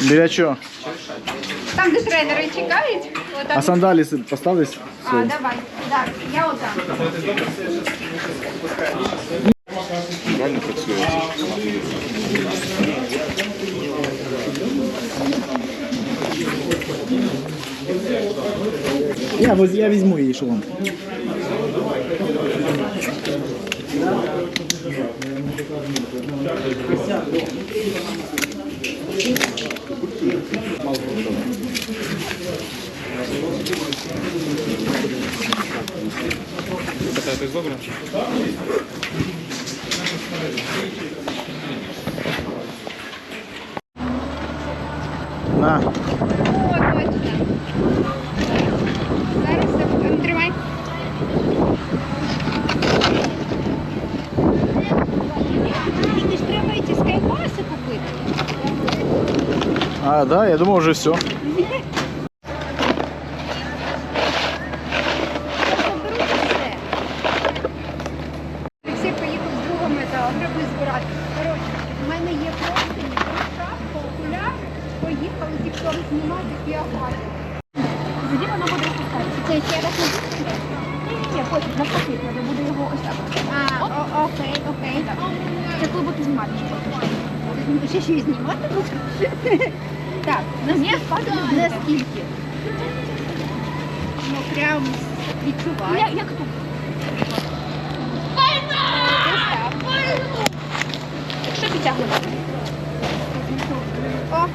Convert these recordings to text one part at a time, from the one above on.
Біля чого? Там, де тренери чекають. Отак. А сандалі поставились? А, давай. Так, я отам. Я, воз- я візьму її шолом. На. О, точно. Зараз це- тримай. Мені ж треба ці скайпаси купити. А, да, я думав вже все. Я заберу все. Поїхав з другом металом, треба збирати. Коротше, у мене є просто шапка, окуляри, поїхали тікток знімати піагати. Тоді воно буде Ні, ні, потім навпаки, треба буде його ось так. А, о, окей, окей. Це коли буду знімати. Ще ще й знімати буду? Так, наскільки? Наскільки? Ну прям відчуваю. Як, тут? Що підтягувати? О,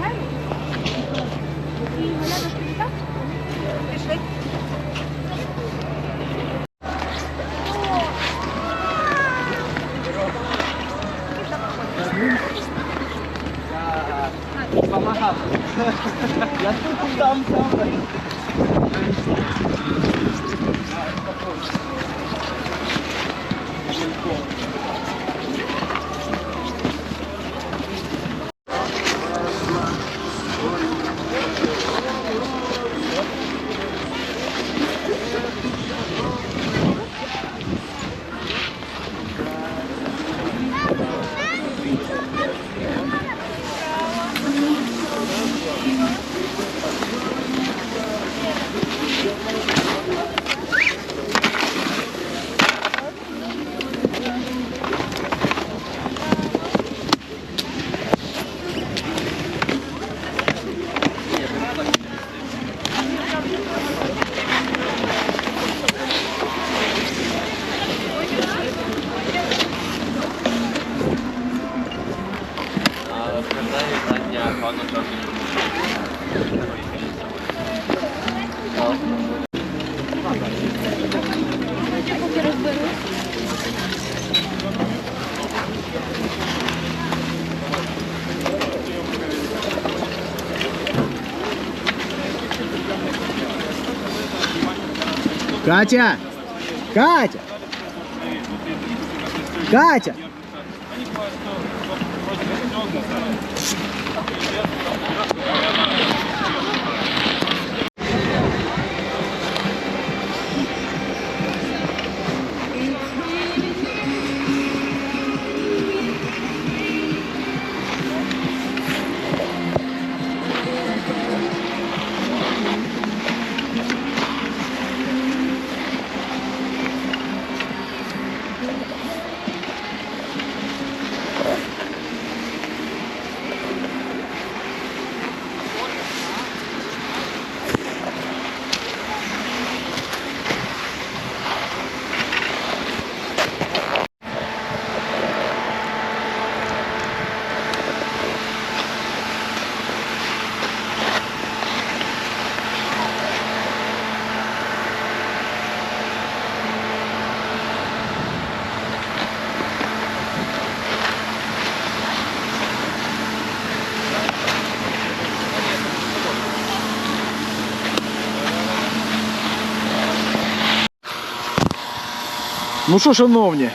гарно. І Lahat po kung taong-taong. Катя! Катя! Катя! Ну що, шановні,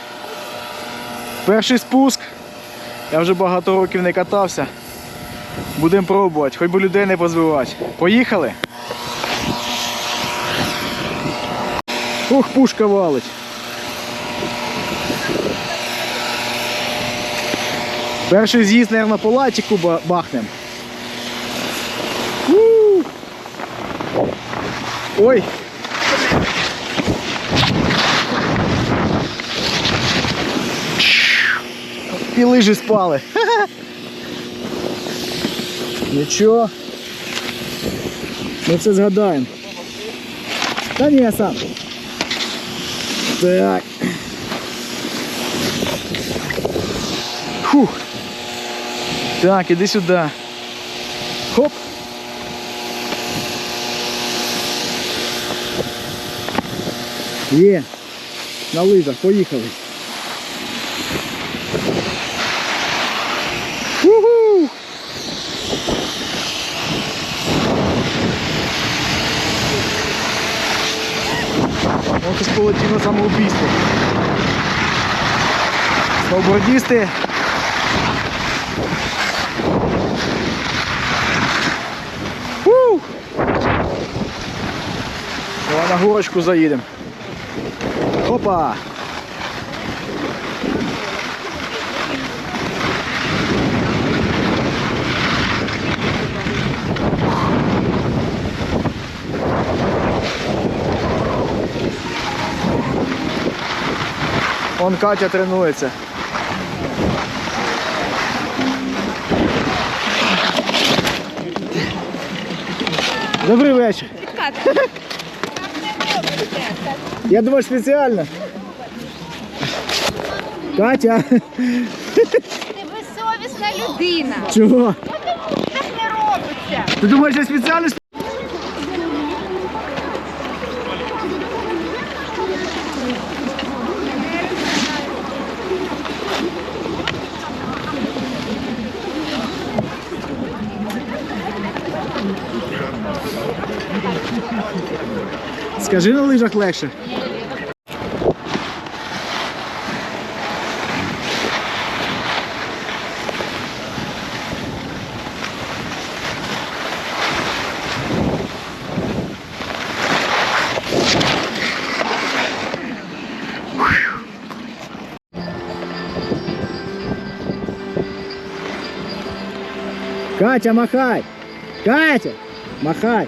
перший спуск. Я вже багато років не катався. Будемо пробувати, хоч би людей не позвивати. Поїхали. Ох, пушка валить. Перший з'їзд, мабуть, по латіку ба- бахнем. Ой. І лижі спали. Нічого. Ми все згадаємо. Та ні, я сам. Так. Фух. Так, іди сюди. Хоп. Є. На лижах, поїхали. І полетів на самоубійство. Сноубордісти. Давай на горочку заїдемо. Опа! Вон Катя тренується. Добрий вечір. Я думаю, спеціально. Катя. Ти безсовісна людина. Чого? Так не робиться. Ти думаєш, я спеціально? Скажи на лижах легше. Катя, махай! Катя, махай!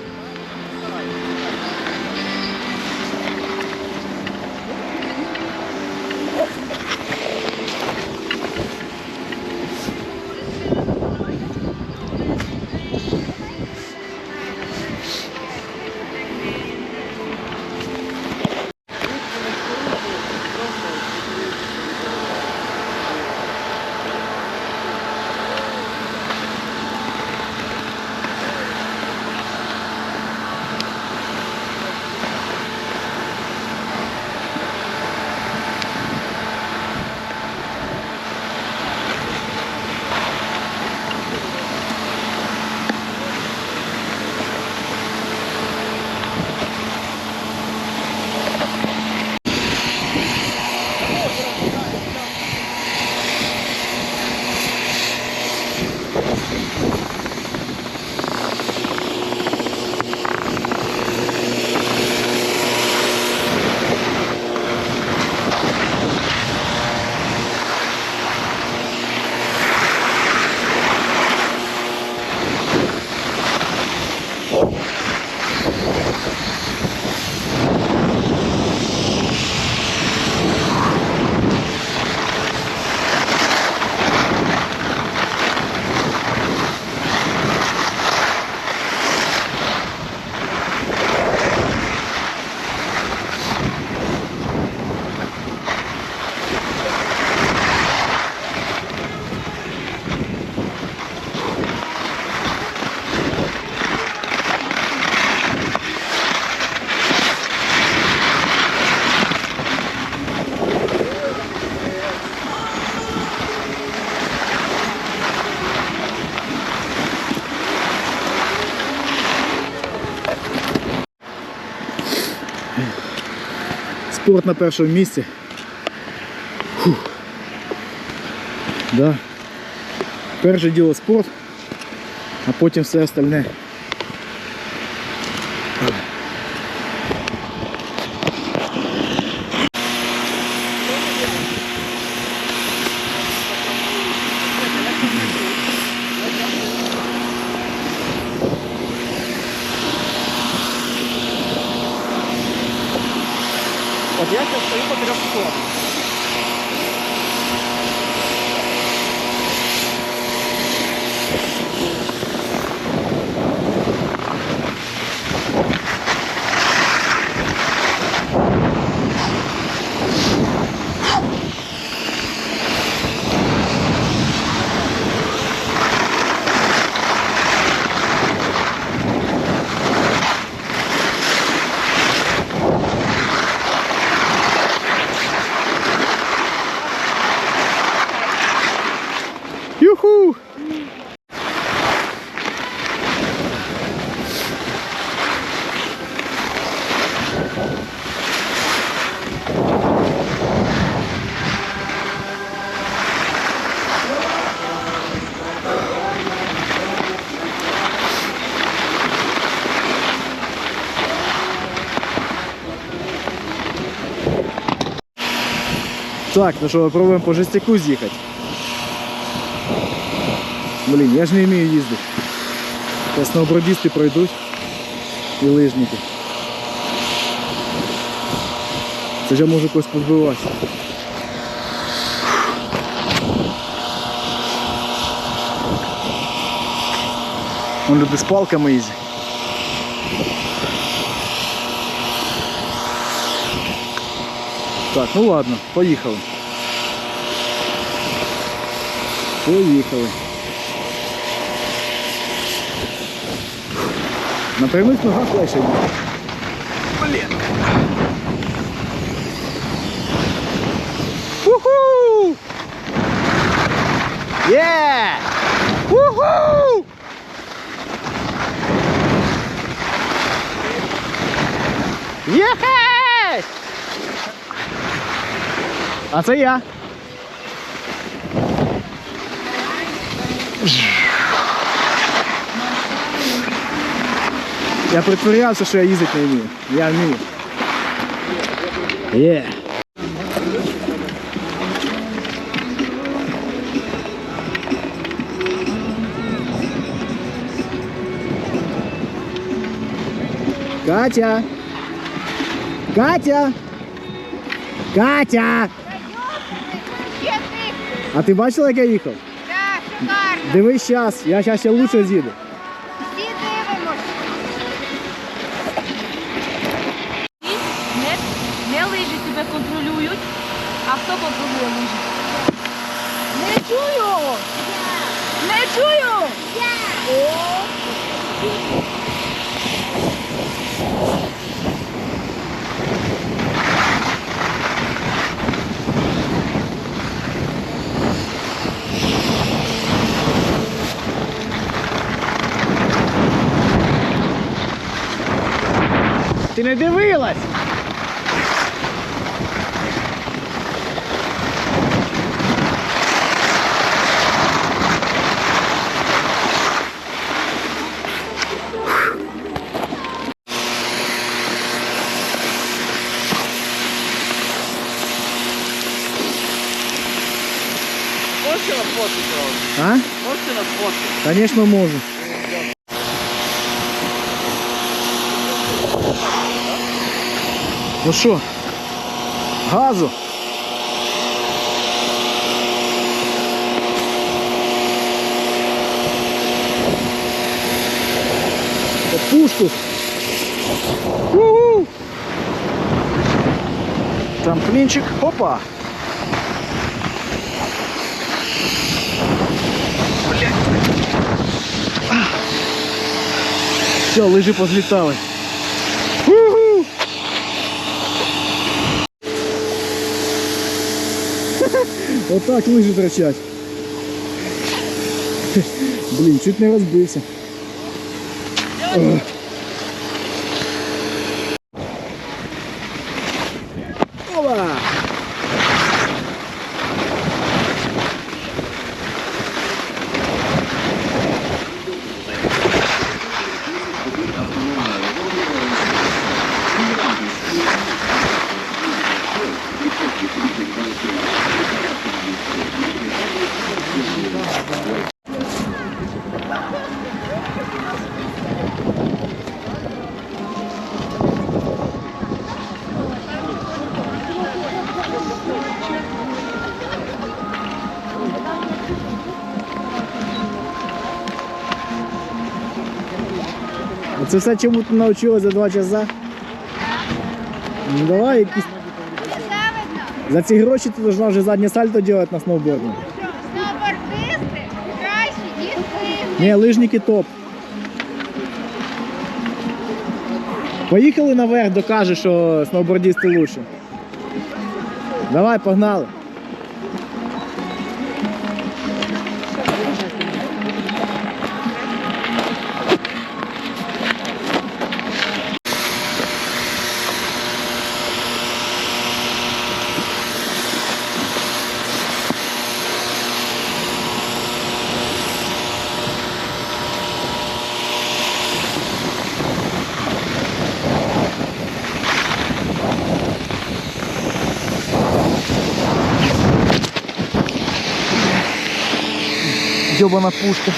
Oh. спорт на первом месте, Фух. Да. Первое дело спорт, а потом все остальне. Сейчас Так, ну що, попробуємо по жестяку з'їхати. Блін, я ж не вмію їздити. Та сноубордисти пройдуть і лижники. Це ж я можу когось позбиватися. Люди з палками їздять. Так, ну ладно, поїхали. Поїхали. На прямих ногах легше йде. Блін. Уху! Є! Уху! Єхей! А це я. Я притворявся, що я їздити не вмію. Я вмію. Є. Катя! Катя! Катя! А ти бачила, як я їхав? Так, шикарно. Дивись час, я зараз ще лучше з'їду. Всі дивимось. Не, не лижі тебе контролюють, а хто контролює лижі? Не чую! Не чую! Ти не дивилась? А? Можете нас фоткать? Конечно, можем. Ну що, газу? Пушку. У-у! Там клинчик. Опа! Блядь. Все, лыжи позлетали. Отак лыжи трачать. Блін, чуть не розбився. Це все чому ти навчилась за два часа? Ну давай якісь. За ці гроші ти должна вже заднє сальто робити на сноуборді. Сноубордисти кращі, ніж ви. Ні, лижники топ. Поїхали наверх, докажеш, що сноубордисти лучше. Давай, погнали. Йобана пушка.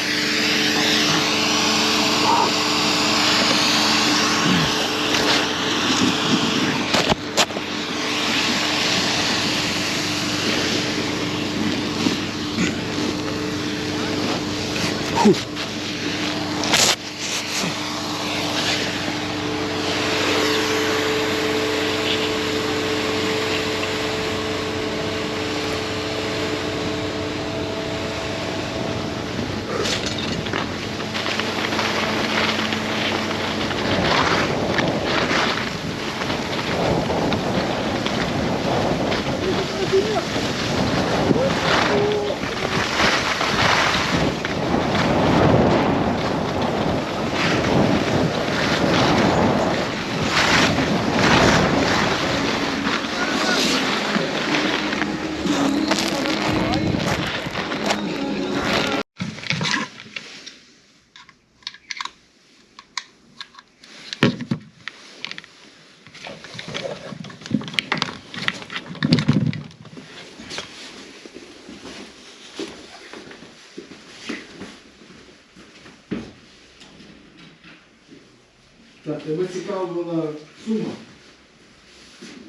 Тебе цікава була сума.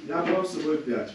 Я брав з собою 5.